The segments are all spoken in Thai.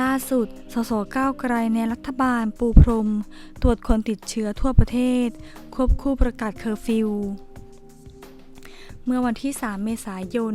ล่าสุด สสก้าวไกลในรัฐบาลปูพรม ตรวจคนติดเชื้อทั่วประเทศ ควบคู่ประกาศเคอร์ฟิว เมื่อวันที่ 3 เมษายน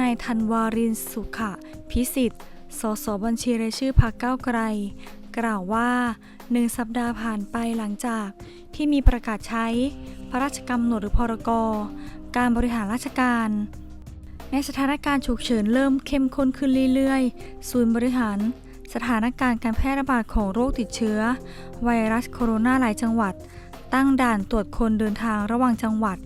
นายธันวารินสุขะ พิสิทธิ์ สสบัญชีรายชื่อพรรคก้าวไกล กล่าวว่าหนึ่งสัปดาห์ผ่านไปหลังจากที่มีประกาศใช้ พระราชกำหนดหรือพรกรการบริหารราชการในสถานการณ์ฉุกเฉินเริ่มเข้มข้นขึ้นเรื่อยๆ ศูนย์บริหาร สถานการณ์การแพร่ระบาดของโรคติดเชื้อ ไวรัสโคโรนาหลายจังหวัด ตั้งด่านตรวจคนเดินทางระหว่างจังหวัด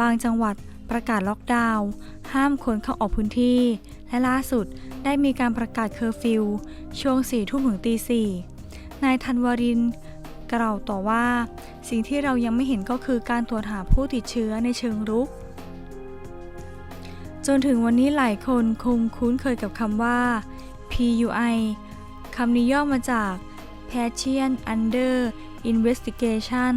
บางจังหวัดประกาศล็อกดาวน์ห้ามคนเข้าออกพื้นที่ และล่าสุดได้มีการประกาศเคอร์ฟิวช่วง4ทุ่มถึงตีสี่นายธันวรินกล่าวต่อว่า สิ่งที่เรายังไม่เห็นก็คือการตรวจหาผู้ติดเชื้อในเชิงรุก จนถึงวันนี้หลายคนคงคุ้นเคยกับคำว่า PUI คำนี้ย่อมาจาก Patient Under Investigation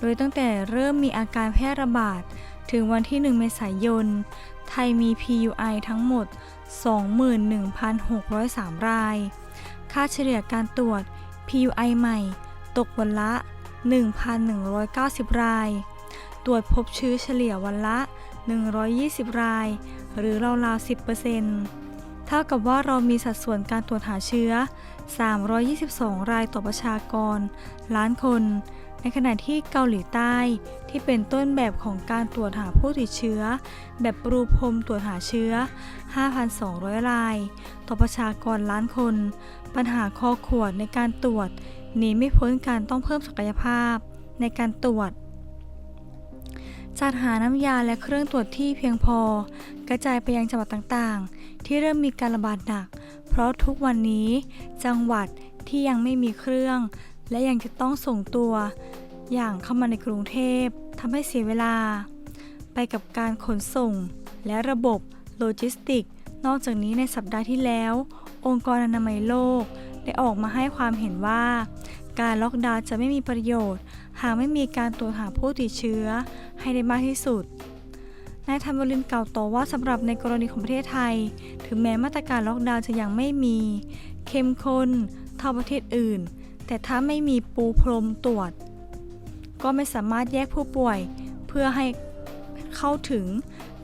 โดยตั้งแต่เริ่มมีอาการแพร่ระบาด ถึงวันที่ 1 เมษายน ไทยมี PUI ทั้งหมด 21,603 ราย ค่าเฉลี่ยการตรวจ PUI ใหม่ ตกวันละ 1,190 ราย ตรวจพบเชื้อเฉลี่ยวันละ 120 ราย หรือราวๆ10%เเท่ากับว่าเรามีสัดส่วนการตรวจหาเชื้อ 322 รายต่อประชากร ล้านคน ในขณะที่เกาหลีใต้ ที่เป็นต้นแบบของการตรวจหาผู้ติดเชื้อ แบบปรูพรมตรวจหาเชื้อ 5,200 ราย ต่อประชากรล้านคน ปัญหาคอขวดในการตรวจหนีไม่พ้นการต้องเพิ่มศักยภาพ ในการตรวจ จัดหาน้ำยาและเครื่องตรวจที่เพียงพอ กระจายไปยังจังหวัดต่างๆ ที่เริ่มมีการระบาดหนัก เพราะทุกวันนี้ จังหวัดที่ยังไม่มีเครื่อง และยังจะต้องส่งตัว อย่างเข้ามาในกรุงเทพทำให้เสียเวลา ไปกับการขนส่ง และระบบโลจิสติก นอกจากนี้ในสัปดาห์ที่แล้ว องค์กรอนามัยโลกได้ออกมาให้ความเห็นว่า การล็อกดาวน์จะไม่มีประโยชน์ หากไม่มีการตรวจหาผู้ติดเชื้อให้ได้มากที่สุดนายธันวรินกล่าวต่อว่าสำหรับในกรณีของประเทศไทย ถึงแม้มาตรการล็อกดาวน์จะยังไม่มี เข้มข้นเท่าประเทศอื่น แต่ถ้าไม่มีปูพรมตรวจ ก็ไม่สามารถแยกผู้ป่วย เพื่อให้เข้าถึง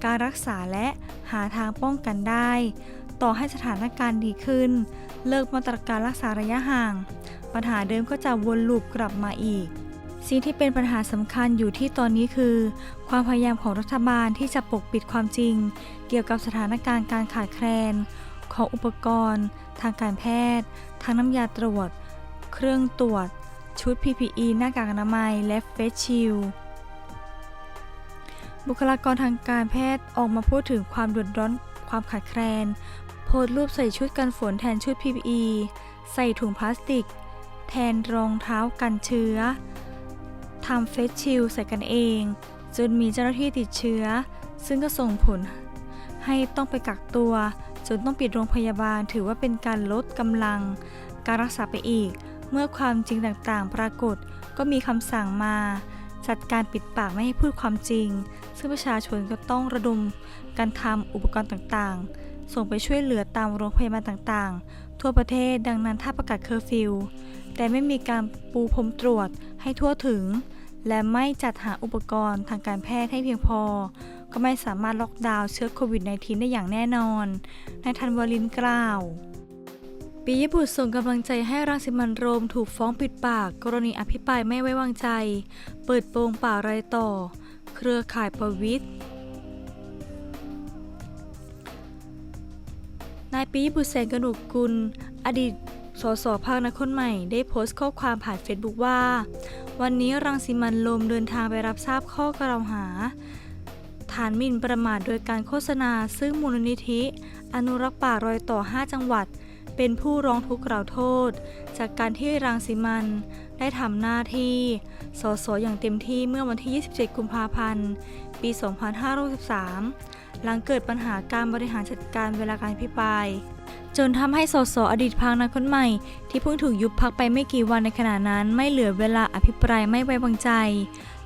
การรักษาและหาทางป้องกันได้ ต่อให้สถานการณ์ดีขึ้น เลิกมาตรการรักษาระยะห่าง ปัญหาเดิมก็จะวนลูปกลับมาอีก สิ่งที่เป็นปัญหาสำคัญอยู่ที่ตอนนี้คือ ความพยายามของรัฐบาลที่จะปกปิดความจริง เกี่ยวกับสถานการณ์การขาดแคลน ของอุปกรณ์ ทางการแพทย์ทั้งน้ำยาตรวจ เครื่องตรวจ ชุด PPE หน้ากากอนามัย และเฟสชิลบุคลากรทางการแพทย์ออกมาพูดถึงความเดือดร้อนความขาดแคลน โพสต์รูปใส่ชุดกันฝนแทนชุด PPE ใส่ถุงพลาสติก แทนรองเท้ากันเชื้อทำเฟสชิลใส่กันเอง จนมีเจ้าหน้าที่ติดเชื้อ ซึ่งก็ส่งผลให้ต้องไปกักตัว จนต้องปิดโรงพยาบาลถือว่าเป็นการลดกำลัง การรักษาไปอีก เมื่อความจริงต่างๆ ปรากฏก็มีคำสั่งมา จัดการปิดปากไม่ให้พูดความจริง ซึ่งประชาชนก็ต้องระดมการทำอุปกรณ์ต่างๆ ส่งไปช่วยเหลือตามโรงพยาบาลต่างๆ ทั่วประเทศดังนั้นถ้าประกาศเคอร์ฟิว แต่ไม่มีการปูพรมตรวจให้ทั่วถึง และไม่จัดหาอุปกรณ์ทางการแพทย์ให้เพียงพอ ก็ไม่สามารถล็อกดาวน์เชื้อโควิด -19 ได้อย่างแน่นอน นายธันวรินกล่าวปียบุตรส่งกำลังใจให้รังสิมันโรมถูกฟ้องปิดปาก กรณีอภิปรายไม่ไว้วางใจ เปิดโปงป่าไรต่อ เครือข่ายประวิทย์นายปียบุตรแสงกนกกุล อดีต สสภาคนครใหม่ได้โพสต์ข้อความผ่านเฟซบุ๊กว่า วันนี้รังสิมันต์โรมเดินทางไปรับทราบข้อกล่าวหา ฐานหมิ่นประมาทโดยการโฆษณา ซึ่งมูลนิธิ อนุรักษ์ป่ารอยต่อ 5 จังหวัด เป็นผู้ร้องทุกข์กล่าวโทษ จากการที่รังสิมันได้ทำหน้าที่ สสอย่างเต็มที่เมื่อวันที่ 27 กุมภาพันธ์ ปี 2563 หลังเกิดปัญหาการบริหารจัดการเวลาการพิปราย จนทำให้สสอดีตพักนักคนใหม่ ที่เพิ่งถูกยุบพักไปไม่กี่วันในขณะนั้น ไม่เหลือเวลาอภิปรายไม่ไว้วางใจ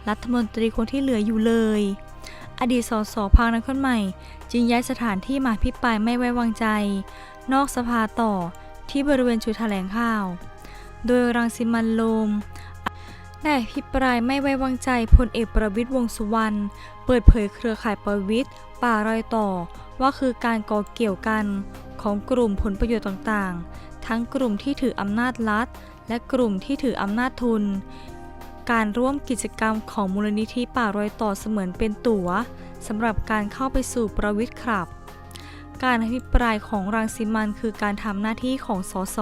รัฐมนตรีคนที่เหลืออยู่เลย อดีตสสพักนักคนใหม่ จึงย้ายสถานที่มาพิปรายไม่ไว้วางใจ นอกสภาต่อที่บริเวณจุดแถลงข่าว โดยรังสิมันโรมได้อภิปรายไม่ไว้วางใจพลเอกประวิตยวงสุวรรณ เปิดเผยเครือข่ายประวิตยป่ารอยต่อว่าคือการก่อเกี่ยวกัน ของกลุ่มผลประโยชน์ต่างๆ ทั้งกลุ่มที่ถืออำนาจรัฐ และกลุ่มที่ถืออำนาจทุน การร่วมกิจกรรมของมูลนิธิป่ารอยต่อเสมือนเป็นตั๋วสำหรับการเข้าไปสู่ประวิทย์ครับ การอภิปรายของรังสิมันคือการทำหน้าที่ของสส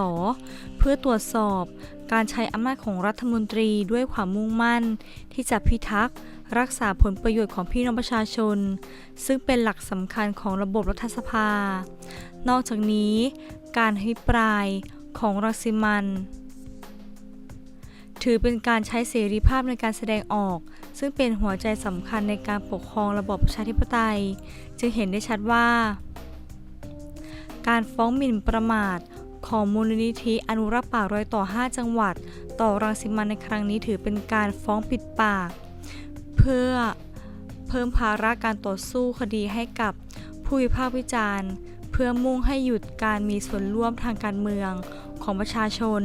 เพื่อตรวจสอบ การใช้อำนาจของรัฐมนตรีด้วยความมุ่งมั่น ที่จะพิทักษ์รักษาผลประโยชน์ของพี่น้องประชาชน ซึ่งเป็นหลักสำคัญของระบบรัฐสภา นอกจากนี้การอภิปรายของรังสิมัน ถือเป็นการใช้เสรีภาพในการแสดงออก ซึ่งเป็นหัวใจสำคัญในการปกครองระบอบประชาธิปไตย จึงเห็นได้ชัดว่า การฟ้องหมิ่นประมาทของมูลนิธิอนุรักษ์ป่ารอยต่อ 5 จังหวัด ต่อรังสิมันในครั้งนี้ถือเป็นการฟ้องปิดปาก เพื่อเพิ่มภาระการต่อสู้คดีให้กับผู้วิพากษ์วิจารณ์ เพื่อมุ่งให้หยุดการมีส่วนร่วมทางการเมืองของประชาชน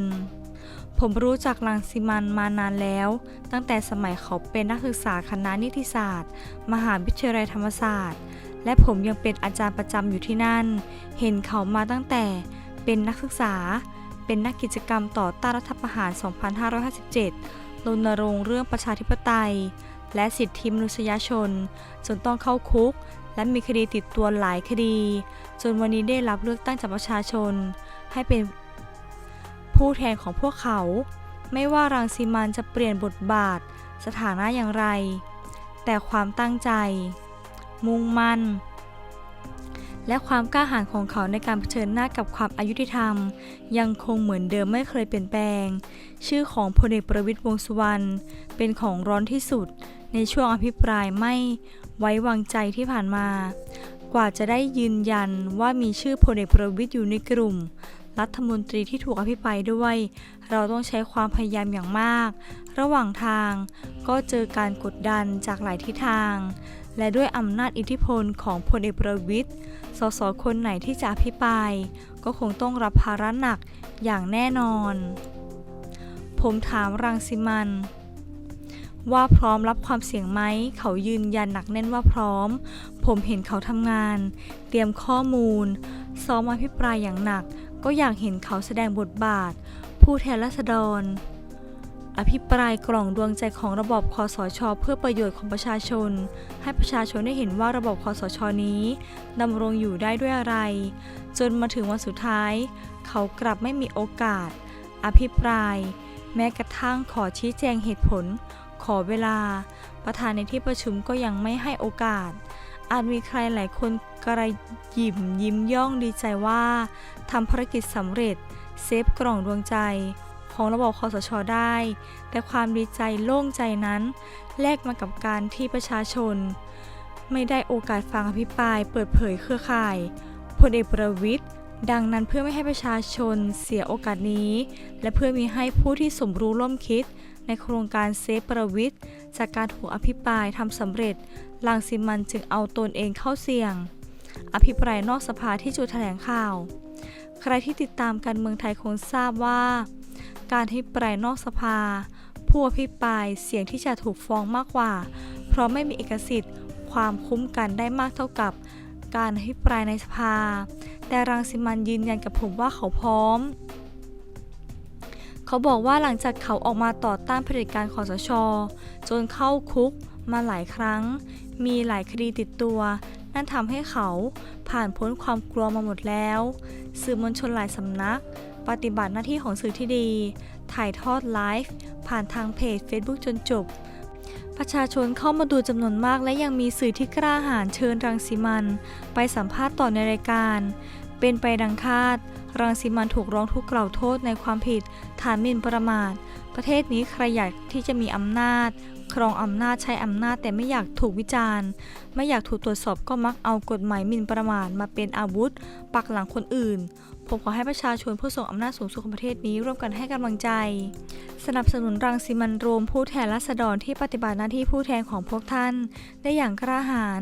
ผมรู้จักรังสิมันมานานแล้ว ตั้งแต่สมัยเขาเป็นนักศึกษาคณะนิติศาสตร์ มหาวิทยาลัยธรรมศาสตร์ และผมยังเป็นอาจารย์ประจำอยู่ที่นั่น เห็นเขามาตั้งแต่เป็นนักศึกษา เป็นนักกิจกรรมต่อต้านรัฐประหาร 2557รณรงค์เรื่องประชาธิปไตย และสิทธิมนุษยชน จนต้องเข้าคุก และมีคดีติดตัวหลายคดี จนวันนี้ได้รับเลือกตั้งจากประชาชน ให้เป็นผู้แทนของพวกเขา ไม่ว่ารังสีมันจะเปลี่ยนบทบาท สถานะอย่างไร แต่ความตั้งใจ มุ่งมั่น และความกล้าหาญของเขาในการเผชิญหน้ากับความอายุติธรรม ยังคงเหมือนเดิมไม่เคยเปลี่ยนแปลง ชื่อของพลเอกประวิตยวงสุวรรณเป็นของร้อนที่สุดในช่วงอภิปรายไม่ ไว้วางใจที่ผ่านมา กว่าจะได้ยืนยันว่ามีชื่อพลเอกประวิตยอยู่ในกลุ่ม รัฐมนตรีที่ถูกอภิปรายด้วย เราต้องใช้ความพยายามอย่างมาก ระหว่างทางก็เจอการกดดันจากหลายทิศทาง และด้วยอำนาจอิทธิพลของพลเอกประวิตยสสคนไหนที่จะอภิปราย ก็คงต้องรับภาระหนักอย่างแน่นอน ผมถามรังสิมัน ว่าพร้อมรับความเสี่ยงไหม เขายืนยันหนักแน่นว่าพร้อม ผมเห็นเขาทำงาน เตรียมข้อมูล ซ้อมอภิปรายอย่างหนัก ก็อยากเห็นเขาแสดงบทบาท ผู้แทนราษฎร อภิปรายกล่องดวงใจของระบอบคอสช เพื่อประโยชน์ของประชาชน ให้ประชาชนได้เห็นว่าระบบคอสชนี้ดำรงอยู่ได้ด้วยอะไร จนมาถึงวันสุดท้าย เขากลับไม่มีโอกาส อภิปราย แม้กระทั่งขอชี้แจงเหตุผล ขอเวลา ประธานในที่ประชุมก็ยังไม่ให้โอกาส อาจมีใครหลายคนกระยิมยิ้มย่องดีใจว่าทำภารกิจสำเร็จ เซฟกล่องดวงใจ ของระบบคอสชได้ แต่ความดีใจโล่งใจนั้น แลกมากับการที่ประชาชน ไม่ได้โอกาสฟังอภิปรายเปิดเผยเครือข่ายพลเอกประวิทย์ดังนั้นเพื่อไม่ให้ประชาชนเสียโอกาสนี้ และเพื่อมีให้ผู้ที่สมรู้ร่วมคิด ในโครงการเซฟประวิทย์จากการถูกอภิปรายทำสำเร็จลังสิมันจึงเอาตนเองเข้าเสี่ยง อภิปรายนอกสภาที่จุดแถลงข่าว ใครที่ติดตามการเมืองไทยคงทราบว่า การอภิปรายนอกสภา ผู้อภิปรายเสียงที่จะถูกฟ้องมากกว่า เพราะไม่มีเอกสิทธิ์ ความคุ้มกันได้มากเท่ากับการอภิปรายในสภา แต่รังสิมันยืนยันกับผมว่าเขาพร้อม เขาบอกว่าหลังจากเขาออกมาต่อต้านเผด็จการคอสช จนเข้าคุกมาหลายครั้ง มีหลายคดีติดตัว นั่นทำให้เขาผ่านพ้นความกลัวมาหมดแล้ว สื่อมวลชนหลายสำนัก ปฏิบัติหน้าที่ของสื่อที่ดี ถ่ายทอดไลฟ์ผ่านทางเพจ Facebook จนจบ ประชาชนเข้ามาดูจำนวนมากและยังมีสื่อที่กล้าหาญเชิญรังสีมัน ไปสัมภาษณ์ต่อในรายการ เป็นไปดังคาด รังสีมันถูกร้องทุกข์กล่าวโทษในความผิด ฐานหมิ่นประมาท ประเทศนี้ใครอยากที่จะมีอำนาจ ครองอำนาจใช้อำนาจแต่ไม่อยากถูกวิจารณ์ ไม่อยากถูกตรวจสอบก็มักเอากฎหมายหมิ่นประมาทมาเป็นอาวุธ ปักหลังคนอื่น ผมขอให้ประชาชนผู้ทรงอำนาจสูงสุดของประเทศนี้ร่วมกันให้กำลังใจ สนับสนุนรังสีมันต์รวมผู้แทนราษฎรที่ปฏิบัติหน้าที่ผู้แทนของพวกท่าน ได้อย่างกล้าหาญ